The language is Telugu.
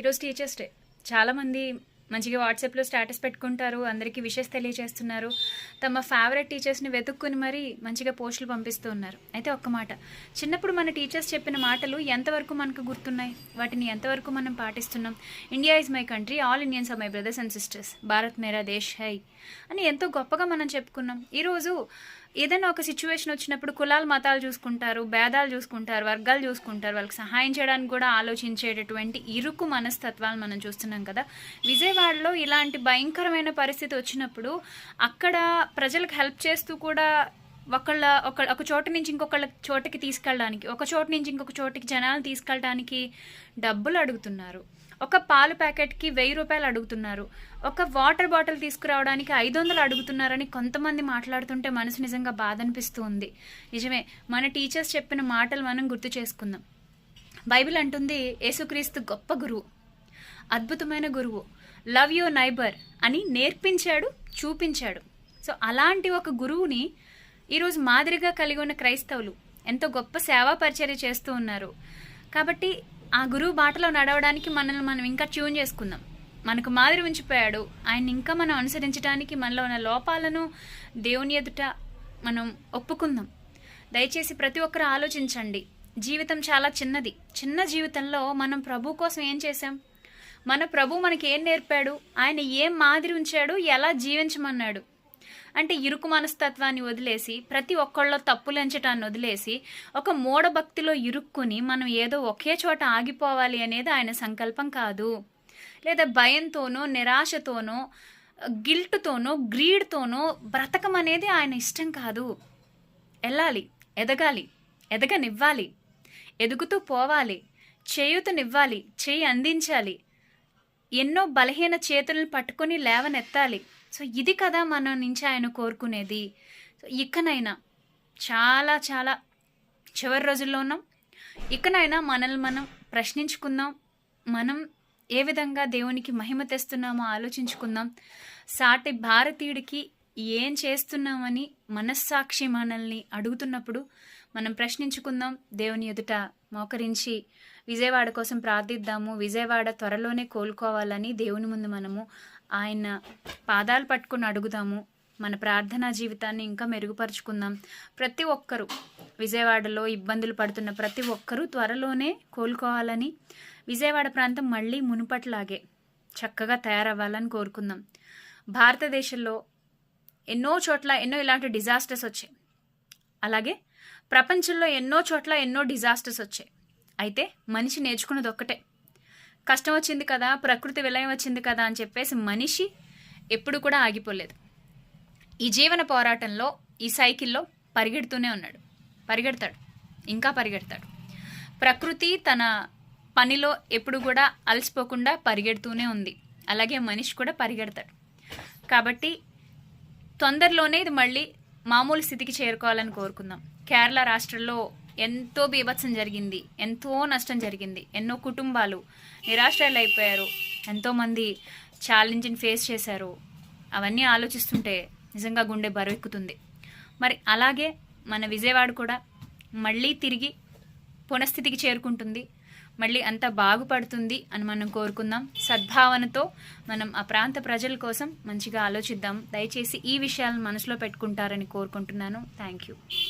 ఈరోజు టీచర్స్ డే. చాలామంది మంచిగా వాట్సాప్లో స్టేటస్ పెట్టుకుంటారు అందరికీ విషెస్ తెలియజేస్తున్నారు. తమ ఫేవరెట్ టీచర్స్ని వెతుక్కుని మరీ మంచిగా పోస్టులు పంపిస్తూ ఉన్నారు. అయితే ఒక్క మాట చిన్నప్పుడు మన టీచర్స్ చెప్పిన మాటలు ఎంతవరకు మనకు గుర్తున్నాయి? వాటిని ఎంతవరకు మనం పాటిస్తున్నాం? India is my country all Indians are my brothers and sisters Bharat మేరా దేశ్ హై అని ఎంతో గొప్పగా మనం చెప్పుకున్నాం. ఈరోజు ఏదైనా ఒక సిచ్యువేషన్ వచ్చినప్పుడు కులాలు మతాలు చూసుకుంటారు భేదాలు చూసుకుంటారు వర్గాలు చూసుకుంటారు వాళ్ళకి సహాయం చేయడానికి కూడా ఆలోచించేటటువంటి ఇరుకు మనస్తత్వాలు మనం చూస్తున్నాం కదా. విజయవాడలో ఇలాంటి భయంకరమైన పరిస్థితి వచ్చినప్పుడు అక్కడ ప్రజలకు హెల్ప్ చేస్తూ కూడా ఒకళ్ళ ఒక ఒక చోట నుంచి ఇంకొకళ్ళ చోటకి తీసుకెళ్ళడానికి ఒక చోట నుంచి ఇంకొక చోటికి జనాలు తీసుకెళ్ళడానికి డబ్బులు అడుగుతున్నారు. ఒక పాలు ప్యాకెట్కి వెయ్యి రూపాయలు అడుగుతున్నారు. ఒక వాటర్ బాటిల్ తీసుకురావడానికి ఐదు వందలు అడుగుతున్నారని కొంతమంది మాట్లాడుతుంటే మనసు నిజంగా బాధ అనిపిస్తూ ఉంది నిజమే మన టీచర్స్ చెప్పిన మాటలు మనం గుర్తు చేసుకుందాం. బైబిల్ అంటుంది యేసుక్రీస్తు గొప్ప గురువు అద్భుతమైన గురువు లవ్ యువర్ నైబర్ అని నేర్పించాడు చూపించాడు. సో అలాంటి ఒక గురువుని ఈరోజు మాదిరిగా కలిగి ఉన్న క్రైస్తవులు ఎంతో గొప్ప సేవా పరిచర్య చేస్తూ ఉన్నారు. కాబట్టి ఆ గురువు బాటలో నడవడానికి మనల్ని మనం ఇంకా ట్యూన్ చేసుకుందాం. మనకు మాదిరి ఉంచిపోయాడు. ఆయన ఇంకా మనం అనుసరించడానికి మనలో ఉన్న లోపాలను దేవుని ఎదుట మనం ఒప్పుకుందాం. దయచేసి ప్రతి ఒక్కరు ఆలోచించండి. జీవితం చాలా చిన్నది. చిన్న జీవితంలో మనం ప్రభు కోసం ఏం చేశాం? మన ప్రభు మనకి ఏం నేర్పాడు? ఆయన ఏం మాదిరి ఉంచాడు ఎలా జీవించమన్నాడు? అంటే ఇరుకు మనస్తత్వాన్ని వదిలేసి ప్రతి ఒక్కళ్ళ తప్పులంచటాన్ని వదిలేసి ఒక మూఢభక్తిలో ఇరుక్కుని మనం ఏదో ఒకే చోట ఆగిపోవాలి అనేది ఆయన సంకల్పం కాదు. లేదా భయంతోనో నిరాశతోనో గిల్ట్తోనో గ్రీడ్తోనో బ్రతకం అనేది ఆయన ఇష్టం కాదు. వెళ్ళాలి ఎదగాలి ఎదగనివ్వాలి ఎదుగుతూ పోవాలి చేయుతనివ్వాలి చేయి అందించాలి ఎన్నో బలహీన చేతులను పట్టుకొని లేవనెత్తాలి. సో ఇది కదా మన నుంచి ఆయన కోరుకునేది. సో ఇకనైనా చాలా చాలా చివరి రోజుల్లో ఉన్నాం. ఇకనైనా మనల్ని మనం ప్రశ్నించుకుందాం. మనం ఏ విధంగా దేవునికి మహిమ తెస్తున్నామో ఆలోచించుకుందాం. సాటి భారతీయుడికి ఏం చేస్తున్నామని మనస్సాక్షి మనల్ని అడుగుతున్నప్పుడు మనం ప్రశ్నించుకుందాం. దేవుని ఎదుట మోకరించి విజయవాడ కోసం ప్రార్థిద్దాము. విజయవాడ త్వరలోనే కోలుకోవాలని దేవుని ముందు మనము ఆయన పాదాలు పట్టుకుని అడుగుదాము. మన ప్రార్థనా జీవితాన్ని ఇంకా మెరుగుపరుచుకుందాం. ప్రతి ఒక్కరూ విజయవాడలో ఇబ్బందులు పడుతున్న ప్రతి ఒక్కరూ త్వరలోనే కోలుకోవాలని విజయవాడ ప్రాంతం మళ్ళీ మునుపట్లాగే చక్కగా తయారవ్వాలని కోరుకుందాం. భారతదేశంలో ఎన్నో చోట్ల ఎన్నో ఇలాంటి డిజాస్టర్స్ వచ్చాయి. అలాగే ప్రపంచంలో ఎన్నో చోట్ల ఎన్నో డిజాస్టర్స్ వచ్చాయి. అయితే మనిషి నేర్చుకున్నది ఒక్కటే. కష్టం వచ్చింది కదా ప్రకృతి విలయం వచ్చింది కదా అని చెప్పేసి మనిషి ఎప్పుడు కూడా ఆగిపోలేదు. ఈ జీవన పోరాటంలో ఈ సైకిల్లో పరిగెడుతూనే ఉన్నాడు. పరిగెడతాడు. ఇంకా పరిగెడతాడు. ప్రకృతి తన పనిలో ఎప్పుడు కూడా అలసిపోకుండా పరిగెడుతూనే ఉంది. అలాగే మనిషి కూడా పరిగెడతాడు. కాబట్టి తొందరలోనే ఇది మళ్ళీ మామూలు స్థితికి చేరుకోవాలని కోరుకుందాం. కేరళ రాష్ట్రంలో ఎంతో బీభత్సం జరిగింది ఎంతో నష్టం జరిగింది ఎన్నో కుటుంబాలు నిరాశ్రయాలు అయిపోయారు ఎంతోమంది ఛాలెంజ్ని ఫేస్ చేశారు. అవన్నీ ఆలోచిస్తుంటే నిజంగా గుండె బరువెక్కుతుంది. మరి అలాగే మన విజయవాడ కూడా మళ్ళీ తిరిగి పునఃస్థితికి చేరుకుంటుంది. మళ్ళీ అంతా బాగుపడుతుంది అని మనం కోరుకుందాం. సద్భావనతో మనం ఆ ప్రాంత ప్రజల కోసం మంచిగా ఆలోచిద్దాం. దయచేసి ఈ విషయాలను మనసులో పెట్టుకుంటారని కోరుకుంటున్నాను. Thank you